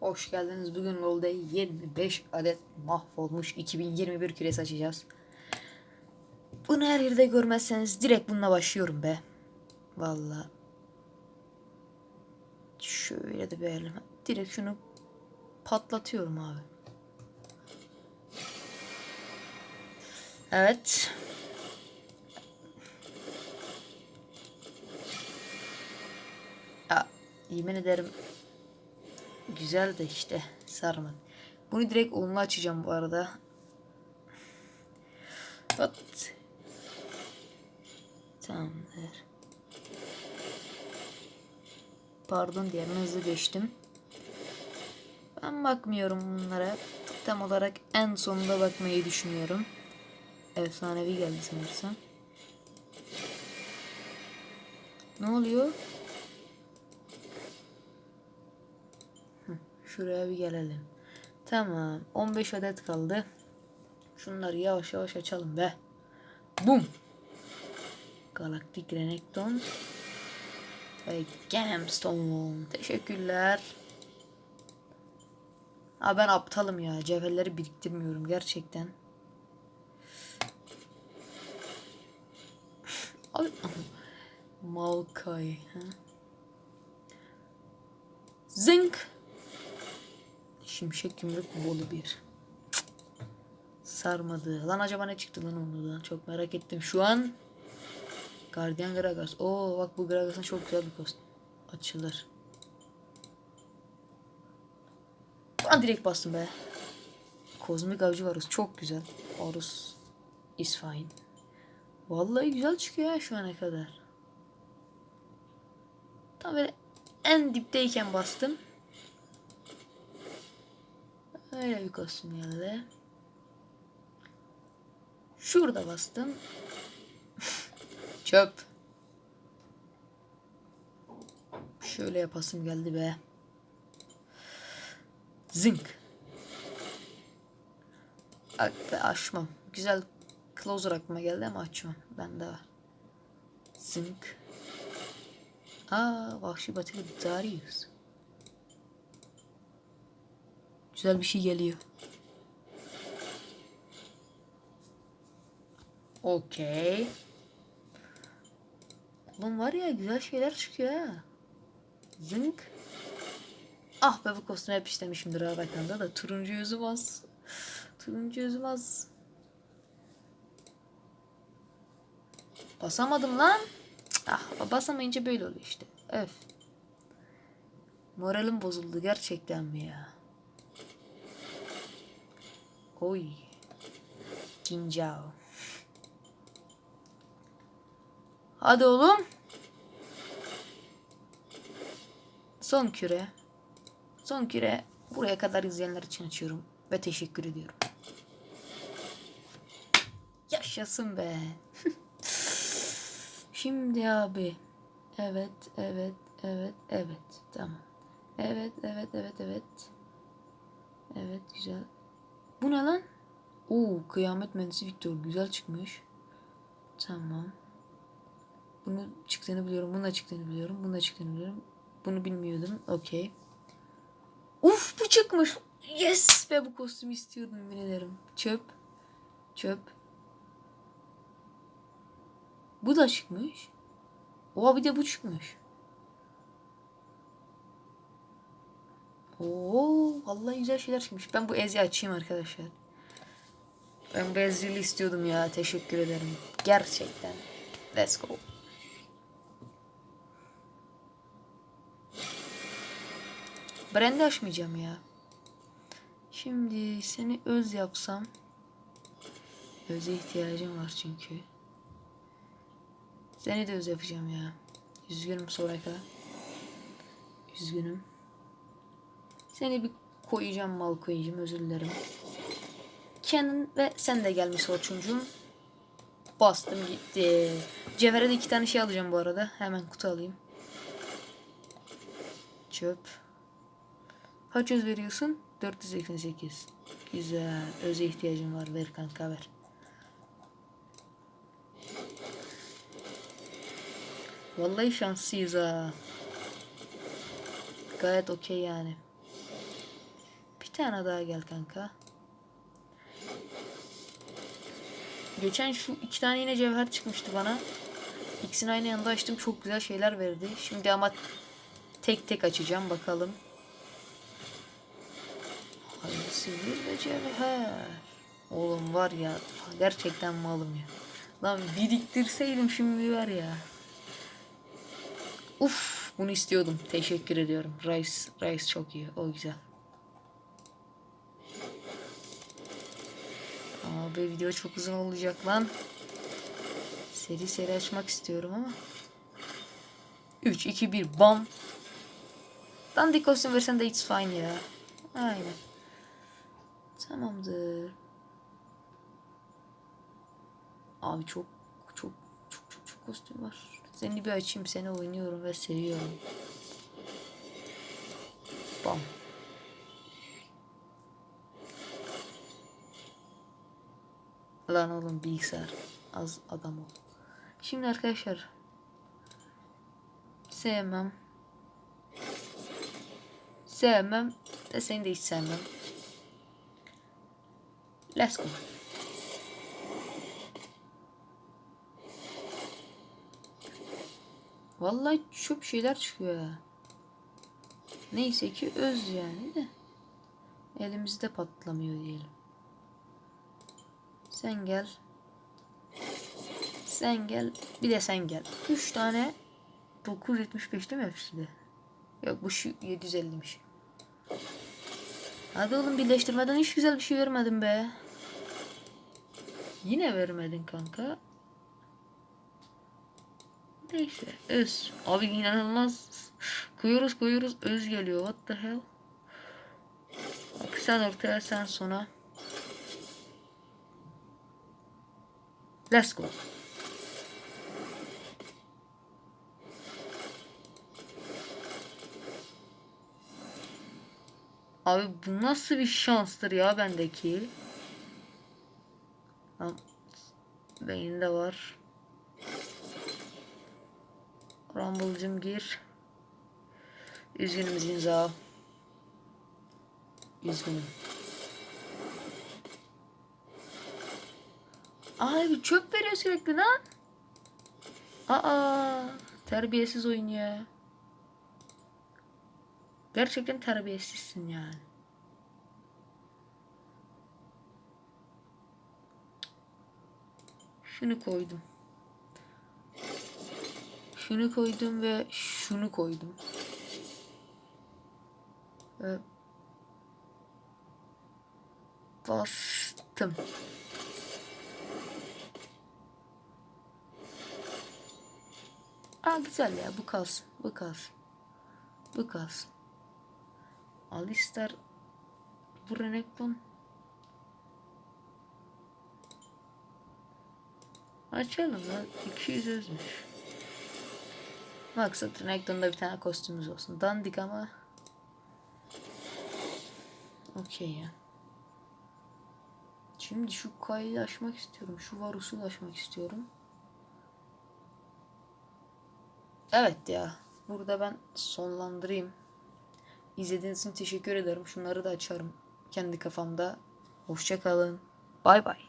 Hoş geldiniz. Bugün LoL'da 25 adet mahvolmuş 2021 küresi açacağız. Bunu her yerde görmezseniz direkt bununla başlıyorum be. Vallahi. Şöyle de bir elime. Direkt şunu patlatıyorum abi. Evet. Ya yemin ederim güzel de işte sarmadı. Bunu direkt onunla açacağım bu arada. Pat. Tamamdır. Pardon diğerine hızlı geçtim. Ben bakmıyorum bunlara. Tam olarak en sonunda bakmayı düşünüyorum. Efsanevi geldi sanırsam. Ne oluyor? Şuraya bir gelelim. Tamam. 15 adet kaldı. Şunları yavaş yavaş açalım be. Bum. Galaktik Renekton. Ve Gemstone. Teşekkürler. Ha ben aptalım ya. Cevherleri biriktirmiyorum gerçekten. Ay. Malkay. Zınk. Şimşek yumruk bolu bir. Sarmadı. Lan acaba ne çıktı lan ondan? Çok merak ettim şu an. Guardian Gragas. Oo bak bu Gragas'ın çok güzel bir kostüm. Açılır. Ben direkt bastım be. Kozmik Avcı Varus çok güzel. Varus is fine. Vallahi güzel çıkıyor ya şu ana kadar. Tam böyle en dipteyken bastım. Öyle bir kostüm geldi. Şurada bastım. Çöp. Şöyle yapasım geldi be. Hatta açmam. Güzel closer aklıma geldi ama açmam. Bende var. Zınk. Aa, vahşi batılı Darius. Güzel bir şey geliyor. Okey. Oğlum var ya güzel şeyler çıkıyor ha. Zınk. Ah be bu kostümü hep istemişimdir ha bakanda da turuncu yüzüm az. Turuncu yüzüm az. Basamadım lan. Ah basamayınca böyle oluyor işte. Öf. Moralim bozuldu gerçekten mi ya? Oy. Cincao. Hadi oğlum. Son küre. Son küre. Buraya kadar izleyenler için açıyorum. Ve teşekkür ediyorum. Yaşasın be. Şimdi abi. Evet, evet, evet, evet. Tamam. Evet, evet, evet, evet. Evet, güzel. Bu ne lan? Oo, kıyamet mühendisi Victor. Güzel çıkmış. Tamam. Bunu çıktığını biliyorum. Bunun da çıktığını biliyorum. Bunun da çıktığını biliyorum. Bunu bilmiyordum. Okey. Uf bu çıkmış. Yes be bu kostümü istiyordum yemin ederim. Çöp. Çöp. Bu da çıkmış. Oha bir de bu çıkmış. Oo vallahi güzel şeyler çıkmış. Ben bu Ezi açayım arkadaşlar. Ben bu Ezi'li istiyordum ya. Teşekkür ederim. Gerçekten. Let's go. Brand'i açmayacağım ya. Şimdi seni öz yapsam. Öze ihtiyacım var çünkü. Seni de öz yapacağım ya. Üzgünüm Soraka. Üzgünüm. Seni bir koyacağım mal koyacağım özür dilerim. Canon ve sen de gelmiş Orçuncuğum. Bastım gitti. Cevher'e iki tane şey alacağım bu arada. Hemen kutu alayım. Çöp. Kaç öz veriyorsun? 488. Güzel. Öze ihtiyacım var. Ver kanka ver. Vallahi şanslıyız ha. Gayet okey yani. Tane daha gel kanka. Geçen şu iki tane yine cevher çıkmıştı bana. İkisini aynı anda açtım. Çok güzel şeyler verdi. Şimdi ama tek tek açacağım bakalım. Hayırlısı bir de cevher. Oğlum var ya gerçekten malım ya. Lan biriktirseydim şimdi var ya. Uf bunu istiyordum. Teşekkür ediyorum. Rice, Rice çok iyi. O güzel. Abi video çok uzun olacak lan. Seri seri açmak istiyorum ama. 3, 2, 1 bam. Dandik kostüm versen de it's fine ya. Aynen. Tamamdır. Abi çok çok çok çok çok kostüm var. Seni bir açayım seni oynuyorum ve seviyorum. Bam. Lan oğlum bilgisayar. Az adam ol. Şimdi arkadaşlar. Sevmem. Sevmem. De seni de hiç sevmem. Let's go. Vallahi çöp şeyler çıkıyor ya. Neyse ki öz yani de. Elimizde patlamıyor diyelim. Sen gel. Sen gel. Bir de sen gel. 3 tane 975 değil mi hepsi de? Yok bu şu 750'miş. Hadi oğlum birleştirmeden hiç güzel bir şey vermedin be. Yine vermedin kanka. Neyse öz. Abi inanılmaz. Koyuyoruz koyuyoruz öz geliyor. What the hell? Bak sen ortaya sen sona. Let's go. Abi bu nasıl bir şanstır ya bendeki? Tamam. Beyinde var. Rumble'cım gir. Üzgünüm Zinza. Üzgünüm. Abi çöp veriyor sürekli lan. Aa, terbiyesiz oyun ya. Gerçekten terbiyesizsin yani. Şunu koydum. Şunu koydum ve şunu koydum. Ve bastım. Güzel ya bu kalsın. Bu kalsın. Bu kalsın. Alistar bu Renekton Açalım lan. 200 özmüş. Maksat Renekton'da bir tane kostümümüz olsun. Dandik ama Okey ya. Şimdi şu kayayı açmak istiyorum. Şu Varus'u açmak istiyorum. Evet ya. Burada ben sonlandırayım. İzlediğiniz için teşekkür ederim. Şunları da açarım kendi kafamda. Hoşça kalın. Bay bay.